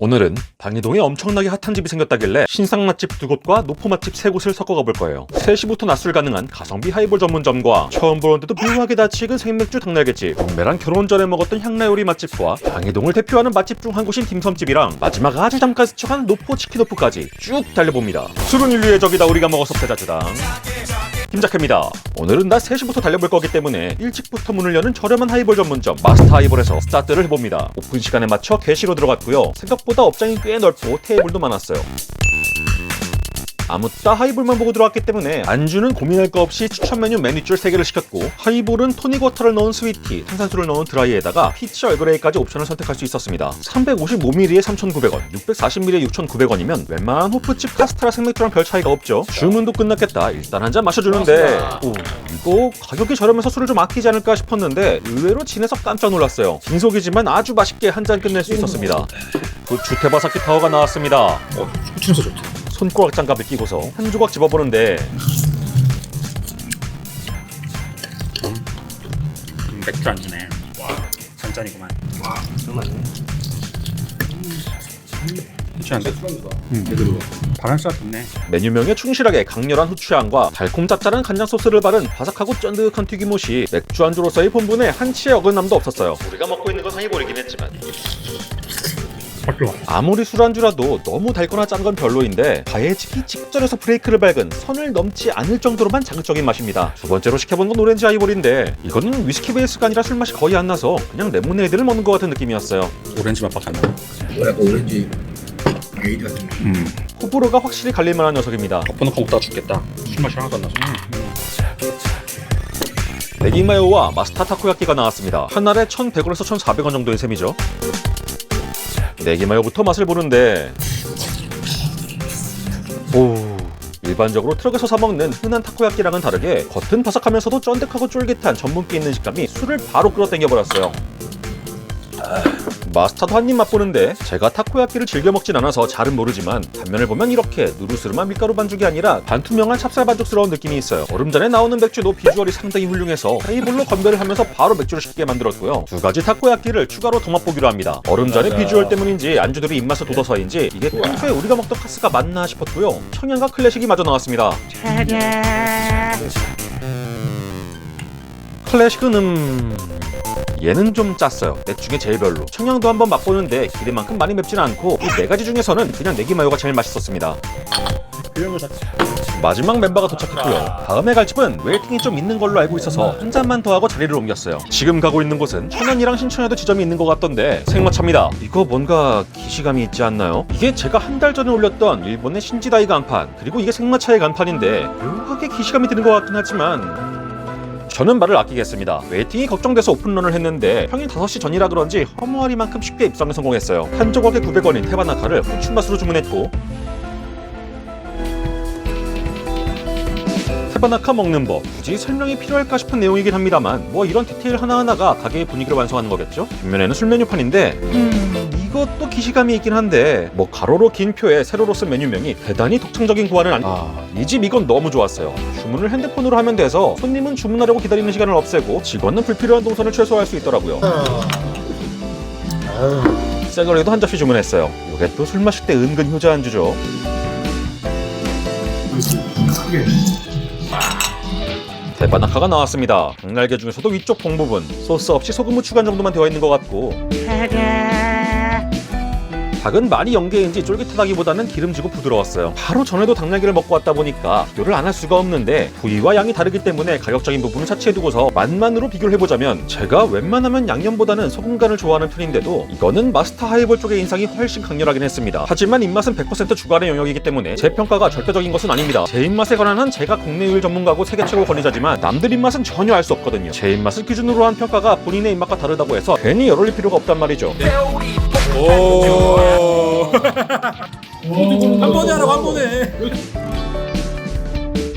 오늘은 방이동에 엄청나게 핫한 집이 생겼다길래 신상 맛집 두 곳과 노포 맛집 세 곳을 섞어 가 볼 거예요. 3시부터 낮술 가능한 가성비 하이볼 전문점과 처음 보는데도 묘하게 다치익은 생맥주 닭날개집, 동매랑 결혼 전에 먹었던 향나요리 맛집과 방이동을 대표하는 맛집 중 한 곳인 딤섬집이랑 마지막 아주 잠깐 스쳐간 노포 치킨오프까지 쭉 달려봅니다. 술은 인류의 적이다 우리가 먹어서 패자주당. 김작입니다. 오늘은 낮 3시부터 달려볼 거기 때문에 일찍부터 문을 여는 저렴한 하이볼 전문점 마스터 하이볼에서 스타트를 해봅니다. 오픈 시간에 맞춰 게시로 들어갔고요. 생각보다 업장이 꽤 넓고 테이블도 많았어요. 아무 따 하이볼만 보고 들어왔기 때문에 안주는 고민할 거 없이 추천 메뉴 메뉴줄 3개를 시켰고 하이볼은 토닉 워터를 넣은 스위티, 탄산수를 넣은 드라이에다가 피치 얼그레이까지 옵션을 선택할 수 있었습니다. 355ml에 3,900원, 640ml에 6,900원이면 웬만한 호프집 카스테라 생맥주랑 별 차이가 없죠. 주문도 끝났겠다. 일단 한 잔 마셔주는데 오, 이거 가격이 저렴해서 술을 좀 아끼지 않을까 싶었는데 의외로 진해서 깜짝 놀랐어요. 빈속이지만 아주 맛있게 한 잔 끝낼 수 있었습니다. 그 주테바사키 타워가 나왔습니다. 어, 소침서 좋다. 손가락 장갑을 끼고서 한 조각 집어보는데 음, 맥주 안주네. 와, 잔잔이구만. 정말요? 괜찮은데? 음, 제대로. 바란스가 좋네. 메뉴명에 충실하게 강렬한 후추향과 달콤 짭짤한 간장 소스를 바른 바삭하고 쫀득한 튀김옷이 맥주 안주로서의 본분에 한치의 어긋남도 없었어요. 우리가 먹고 있는 건 하이볼이긴 했지만 딱 좋아. 아무리 술안주라도 너무 달거나 짠 건 별로인데 가해지기 직전에서 브레이크를 밟은 선을 넘지 않을 정도로만 자극적인 맛입니다. 두 번째로 시켜본 건 오렌지 하이볼인데 이거는 위스키 베이스가 아니라 술 맛이 거의 안 나서 그냥 레모네이드를 먹는 것 같은 느낌이었어요. 오렌지 맛밖에 안 나. 뭐 약간 오렌지 에이드 같은 거. 음, 호불호가 확실히 갈릴 만한 녀석입니다. 덮어놓고 먹다가 죽겠다. 술 맛이 하나도 안 나서. 음, 네기마요와 마스타 타코야끼가 나왔습니다. 한 알에 1,100원에서 1,400원 정도의 셈이죠. 네기마요부터 맛을 보는데 오 일반적으로 트럭에서 사 먹는 흔한 타코야끼랑은 다르게 겉은 바삭하면서도 쫀득하고 쫄깃한 전분기 있는 식감이 술을 바로 끌어당겨 버렸어요. 마스타도 한입 맛보는데 제가 타코야끼를 즐겨 먹진 않아서 잘은 모르지만 단면을 보면 이렇게 누르스름한 밀가루 반죽이 아니라 반투명한 찹쌀 반죽스러운 느낌이 있어요. 얼음전에 나오는 맥주도 비주얼이 상당히 훌륭해서 하이볼로 건배를 하면서 바로 맥주를 쉽게 만들었고요. 두 가지 타코야끼를 추가로 더 맛보기로 합니다. 얼음전의 비주얼 때문인지 안주들이 입맛을 돋아서인지 이게 평소에 우리가 먹던 카스가 맞나 싶었고요. 청양과 클래식이 마저 나왔습니다. 클래식은 음... 얘는 좀 짰어요. 넷 중에 제일 별로. 청양도 한번 맛보는데 기대만큼 많이 맵진 않고 이 네 가지 중에서는 그냥 내기 마요가 제일 맛있었습니다. 마지막 멤버가 도착했고요. 다음에 갈 집은 웨이팅이 좀 있는 걸로 알고 있어서 한 잔만 더 하고 자리를 옮겼어요. 지금 가고 있는 곳은 천연이랑 신천에도 지점이 있는 것 같던데 생마차입니다. 이거 뭔가 기시감이 있지 않나요? 이게 제가 한 달 전에 올렸던 일본의 신지다이 간판 그리고 이게 생마차의 간판인데 묘하게 기시감이 드는 것 같긴 하지만 저는 말을 아끼겠습니다. 웨이팅이 걱정돼서 오픈런을 했는데 평일 5시 전이라 그런지 허무하리만큼 쉽게 입성에 성공했어요. 한 조각에 900원인 테바나카를 후춘맛으로 주문했고 테바나카 먹는 법 굳이 설명이 필요할까 싶은 내용이긴 합니다만 뭐 이런 디테일 하나하나가 가게의 분위기를 완성하는 거겠죠? 뒷면에는 술 메뉴판인데 음 이것도 기시감이 있긴 한데 뭐 가로로 긴 표에 세로로 쓴 메뉴명이 대단히 독창적인 구안은 아니 아이 집 이건 너무 좋았어요. 주문을 핸드폰으로 하면 돼서 손님은 주문하려고 기다리는 시간을 없애고 직원은 불필요한 동선을 최소화할 수 있더라고요. 새거리도 한 접시 주문했어요. 이게 또 술 마실 때 은근 효자 안주죠. 대바나카가 나왔습니다. 닭날개 중에서도 위쪽 봉 부분 소스 없이 소금 후추간 정도만 되어 있는 것 같고 닭은 많이 연계인지 쫄깃하다기보다는 기름지고 부드러웠어요. 바로 전에도 닭날개를 먹고 왔다 보니까 비교를 안 할 수가 없는데 부위와 양이 다르기 때문에 가격적인 부분은 차치해두고서 맛만으로 비교를 해보자면 제가 웬만하면 양념보다는 소금간을 좋아하는 편인데도 이거는 마스터 하이볼 쪽의 인상이 훨씬 강렬하긴 했습니다. 하지만 입맛은 100% 주관의 영역이기 때문에 제 평가가 절대적인 것은 아닙니다. 제 입맛에 관한 한 제가 국내 유일 전문가고 세계 최고 권위자지만 남들 입맛은 전혀 알 수 없거든요. 제 입맛을 기준으로 한 평가가 본인의 입맛과 다르다고 해서 괜히 열 올릴 필요가 없단 말이죠. 오. 한 번에 하라고 한 번에.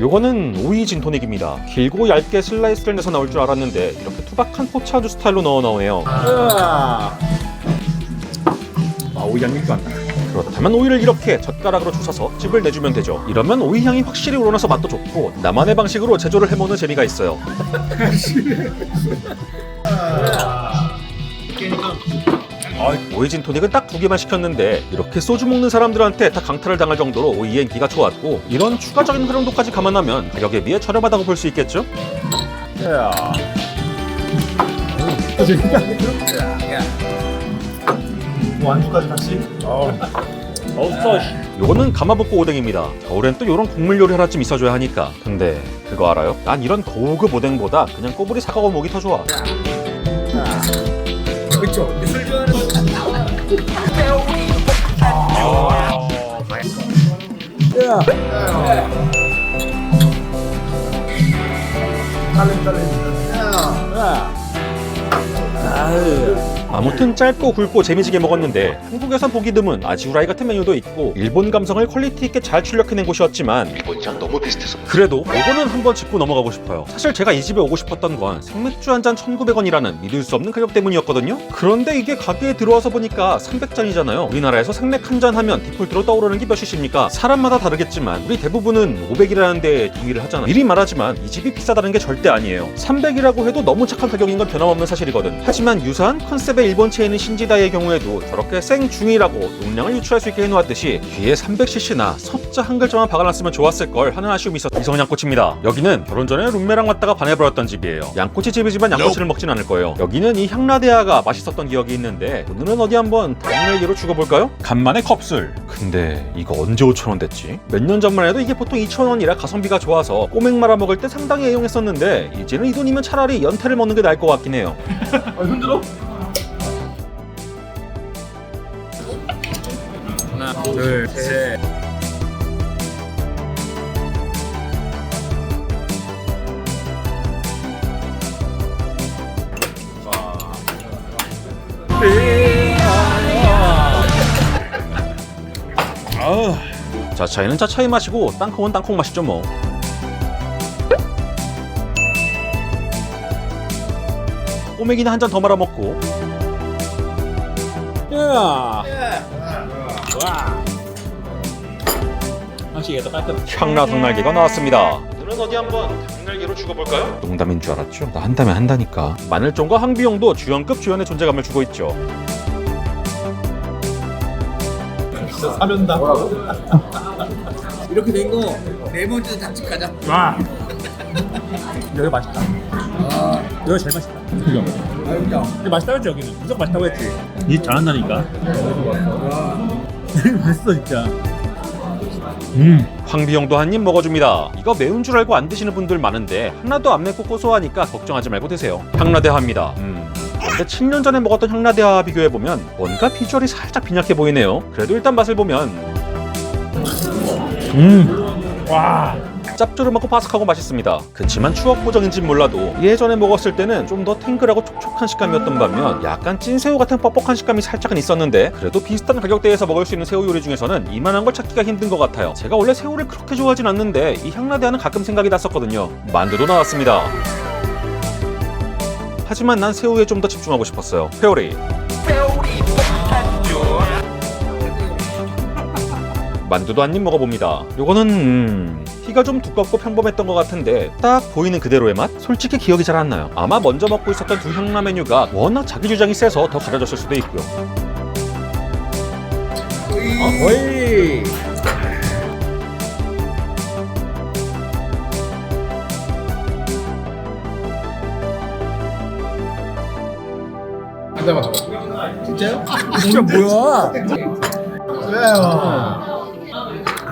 요거는 오이 진토닉입니다. 길고 얇게 슬라이스를 내서 나올 줄 알았는데 이렇게 투박한 포차주 스타일로 넣어 나오네요. 아, 오이 향이 좋았다. 그렇다면 오이를 이렇게 젓가락으로 주워서 즙을 내주면 되죠. 이러면 오이 향이 확실히 우러나서 맛도 좋고 나만의 방식으로 제조를 해보는 재미가 있어요. 오이진 토닉은 딱 두 개만 시켰는데 이렇게 소주 먹는 사람들한테 다 강탈을 당할 정도로 오이의 인기가 좋았고 이런 추가적인 활용도까지 감안하면 가격에 비해 저렴하다고 볼 수 있겠죠? 뭐 안주까지 같이. 없어. 요거는 가마복고 오뎅입니다. 겨울엔 또 요런 국물 요리 하나쯤 있어줘야 하니까. 근데 그거 알아요? 난 이런 고급 오뎅보다 그냥 꼬부리 사과고 목이 더 좋아. 그렇죠. 술 좋아하는 아무튼 짧고 굵고 재미지게 먹었는데 한국에선 보기 드문 아지우라이 같은 메뉴도 있고 일본 감성을 퀄리티 있게 잘 출력해낸 곳이었지만 일본이랑 너무 비슷해서 그래도 요거는 한번 짚고 넘어가고 싶어요. 사실 제가 이 집에 오고 싶었던 건 생맥주 한 잔 1,900원이라는 믿을 수 없는 가격 때문이었거든요. 그런데 이게 가게에 들어와서 보니까 300잔이잖아요. 우리나라에서 생맥 한 잔 하면 디폴트로 떠오르는 게 몇이십니까? 사람마다 다르겠지만 우리 대부분은 500이라는 데에 동의를 하잖아요. 미리 말하지만 이 집이 비싸다는 게 절대 아니에요. 300이라고 해도 너무 착한 가격인 건 변함없는 사실이거든. 하지만 유사한 컨셉 의 일본 체인인 신지다의 경우에도 저렇게 생중이라고 용량을 유추할 수 있게 해놓았듯이 뒤에 300cc나 섭자 한 글자만 박아놨으면 좋았을 걸 하는 아쉬움이 있었 이성 양꼬치입니다. 여기는 결혼 전에 룸메랑 왔다가 반해버렸던 집이에요. 양꼬치 집이지만 양꼬치를 먹진 않을 거예요. 여기는 이 향라데아가 맛있었던 기억이 있는데 오늘은 어디 한번 당일기로 죽어볼까요? 간만에 컵술. 근데 이거 언제 5천원 됐지? 몇 년 전만 해도 이게 보통 2천원이라 가성비가 좋아서 꼬맥 말아 먹을 때 상당히 애용했었는데 이제는 이 돈이면 차라리 연태를 먹는 게 나을 것 같긴 해요. 아, 흔들어? 둘, 셋. 자 차이는 자 차이 마시고 땅콩은 땅콩 맛이죠 뭐. 꼬맥이는 한 잔 더 말아 먹고 야. 한식이 더 깔끔. 향라 닭날개가 나왔습니다. 오늘은 어디 한번 닭날개로 죽어볼까요? 농담인 줄 알았죠? 나 한다면 한다니까. 마늘종과 항비용도 주연급 주연의 존재감을 주고 있죠. 진짜 사면다. 이렇게 된 거 네 번째 단축하자. 와. 여기 맛있다. 아, 여기 제일 맛있다. 그죠? 맛있다. 근데 맛있다고 했지 여기는. 무조건 맛있다고 했지. 니 잘한다니까. 맛있어 진짜. 음. 황비용도 한 입 먹어줍니다. 이거 매운 줄 알고 안 드시는 분들 많은데 하나도 안 맵고 고소하니까 걱정하지 말고 드세요. 향라대하입니다. 음. 그런데 7년 전에 먹었던 향라대와 비교해보면 뭔가 비주얼이 살짝 빈약해 보이네요. 그래도 일단 맛을 보면 음. 와. 짭조름하고 바삭하고 맛있습니다. 그치만 추억 보정인진 몰라도 예전에 먹었을 때는 좀 더 탱글하고 촉촉한 식감이었던 반면 약간 찐 새우 같은 뻑뻑한 식감이 살짝은 있었는데 그래도 비슷한 가격대에서 먹을 수 있는 새우 요리 중에서는 이만한 걸 찾기가 힘든 것 같아요. 제가 원래 새우를 그렇게 좋아하진 않는데 이 향라대하는 가끔 생각이 났었거든요. 만두도 나왔습니다. 하지만 난 새우에 좀 더 집중하고 싶었어요. 회오리. 만두도 한 입 먹어봅니다. 요거는 음, 피가 좀 두껍고 평범했던 것 같은데 딱 보이는 그대로의 맛? 솔직히 기억이 잘 안 나요. 아마 먼저 먹고 있었던 두 향라 메뉴가 워낙 자기 주장이 세서 더 가려졌을 수도 있고요. 어이. 한 대만 더. 진짜요? 진짜 뭐야?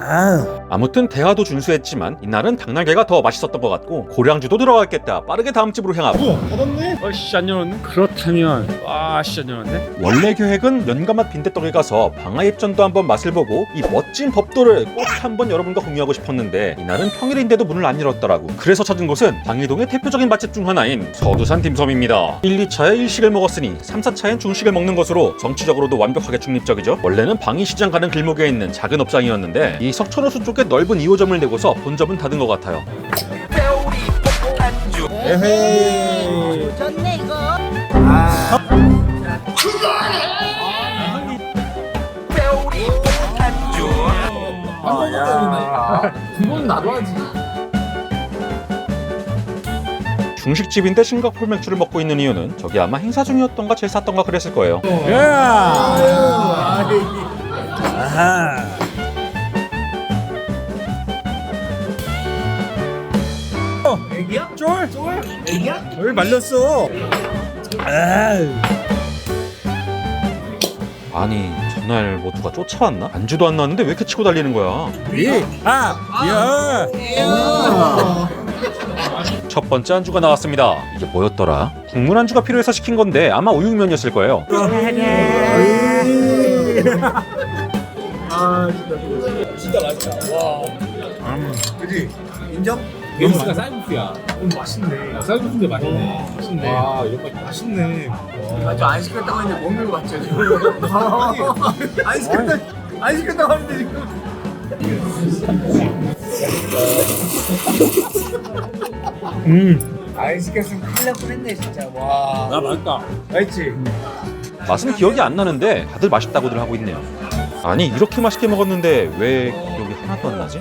嗯 아무튼 대화도 준수했지만 이날은 닭날개가 더 맛있었던 것 같고 고량주도 들어갔겠다. 빠르게 다음 집으로 향하고 받았네. 어씨 안 열었네. 그렇다면 아씨 안 열었네. 원래 계획은 연가맛 빈대떡에 가서 방아잎전도 한번 맛을 보고 이 멋진 법도를 꼭 한번 여러분과 공유하고 싶었는데 이날은 평일인데도 문을 안 열었더라고 그래서 찾은 곳은 방이동의 대표적인 맛집 중 하나인 서두산 딤섬입니다 1, 2차에 일식을 먹었으니 3, 4차엔 중식을 먹는 것으로 정치적으로도 완벽하게 중립적이죠 원래는 방이시장 가는 길목에 있는 작은 업장이었는데 이 석촌호수 쪽에 넓은 2호점을 내고서 본점은 닫은 것 같아요 에헤이. 좋네 이거. 야. 그건 나도 하지. 중식집인데 싱가포르 맥주를 먹고 있는 이유는 저기 아마 행사 중이었던가 제사던가 그랬을 거예요. 애기야? 쫄? 애기야? 왜 말렸어? 아니 전날 뭐 누가 쫓아왔나? 안주도 안 나왔는데 왜 이렇게 치고 달리는 거야? 위, 아, 야. 첫 번째 안주가 나왔습니다. 이게 뭐였더라? 국물 안주가 필요해서 시킨 건데 아마 우육면이었을 거예요. 진짜 맛있다. 와. 그지? 인정? 베이스가 쌀국수야. 음, 맛있네. 쌀국수인데 맛있네. 맛있네. 와, 이런 거 맛있네. 아주 안 시켰다고 했는데 먹는 거 같죠 지금? 안 시켰다 안 시켰다고 하는데 지금 음. 안 시켰으면 큰일 날 뻔했네 진짜 와 나 맛있다. 맛있지? 맛은 기억이 안 나는데 다들 맛있다고들 하고 있네요. 아니 이렇게 맛있게 먹었는데 왜 기억이 하나도 안 나지?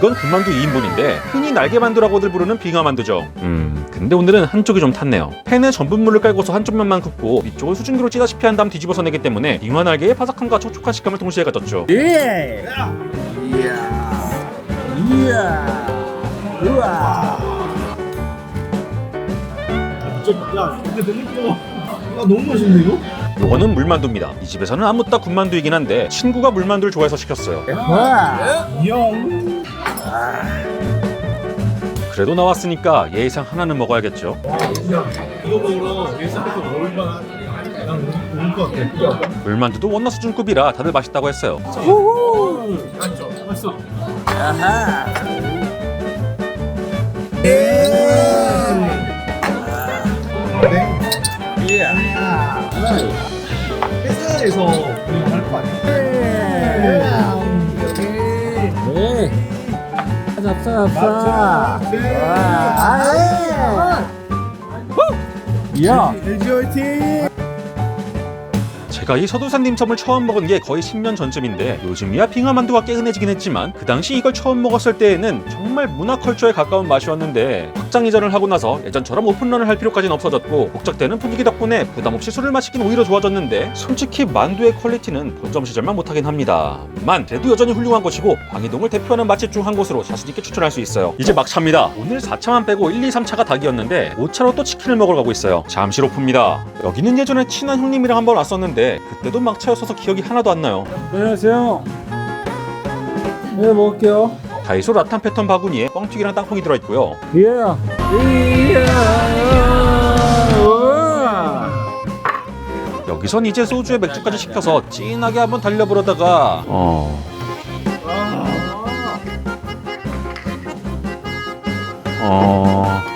이건 군만두 2인분인데 흔히 날개만두라고들 부르는 빙하만두죠. 음, 근데 오늘은 한쪽이 좀 탔네요. 팬에 전분물을 깔고서 한쪽 면만 굽고 위쪽을 수증기로 찌다시피 한 다음 뒤집어서 내기 때문에 빙하 날개의 바삭함과 촉촉한 식감을 동시에 가졌죠. 예. 이야 이야. 우와. 야, 근데 너무 뜨거워. 아, 너무 맛있네 이거. 요거는 물만두입니다. 이 집에서는 아무따 군만두이긴 한데 친구가 물만두를 좋아해서 시켰어요. 와. 영. 그래도 나왔으니까 예의상 하나는 먹어야겠죠. 이거 먹으러. 난올것 같아. 물만두도 원나 수준급이라 다들 맛있다고 했어요. 맛있어. 맛있어. 회사에서 우리가 할거 아니야? 네. 잡사 잡사. 야. LG 화이팅. 제가 이 서두산님 첨을 처음 먹은 게 거의 10년 전쯤인데 요즘이야 빙하만두가 꽤 흔해지긴 했지만 그 당시 이걸 처음 먹었을 때에는 정말 문화컬처에 가까운 맛이었는데 확장 이전을 하고 나서 예전처럼 오픈런을 할 필요까지는 없어졌고 복작되는 분위기 덕분에 부담없이 술을 마시긴 오히려 좋아졌는데 솔직히 만두의 퀄리티는 본점 시절만 못하긴 합니다만 그래도 여전히 훌륭한 곳이고 방이동을 대표하는 맛집 중 한 곳으로 자신있게 추천할 수 있어요. 이제 막 차입니다. 오늘 4차만 빼고 1, 2, 3차가 닭이었는데 5차로 또 치킨을 먹으러 가고 있어요. 잠시 로프입니다. 여기는 예전에 친한 형님이랑 한번 왔었는데 그때도 막차였어서 기억이 하나도 안 나요 안녕하세요. 네 먹을게요. 다이소 라탄 패턴 바구니에 뻥튀기랑 땅콩이 들어있고요 예. 이야. 우와. 여기선 이제 소주에 맥주까지 시켜서 진하게 한번 달려보려다가 어... 어...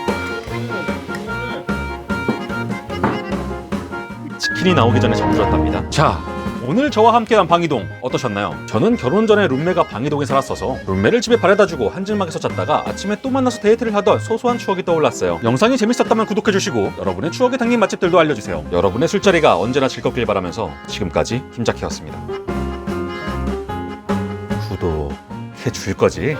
치킨이 나오기 전에 잠들었답니다 자 오늘 저와 함께한 방이동 어떠셨나요? 저는 결혼 전에 룸메가 방이동에 살았어서 룸메를 집에 바래다주고 한증막에서 잤다가 아침에 또 만나서 데이트를 하던 소소한 추억이 떠올랐어요. 영상이 재밌었다면 구독해주시고 여러분의 추억에 담긴 맛집들도 알려주세요. 여러분의 술자리가 언제나 즐겁길 바라면서 지금까지 김자키였습니다. 구독해 줄 거지?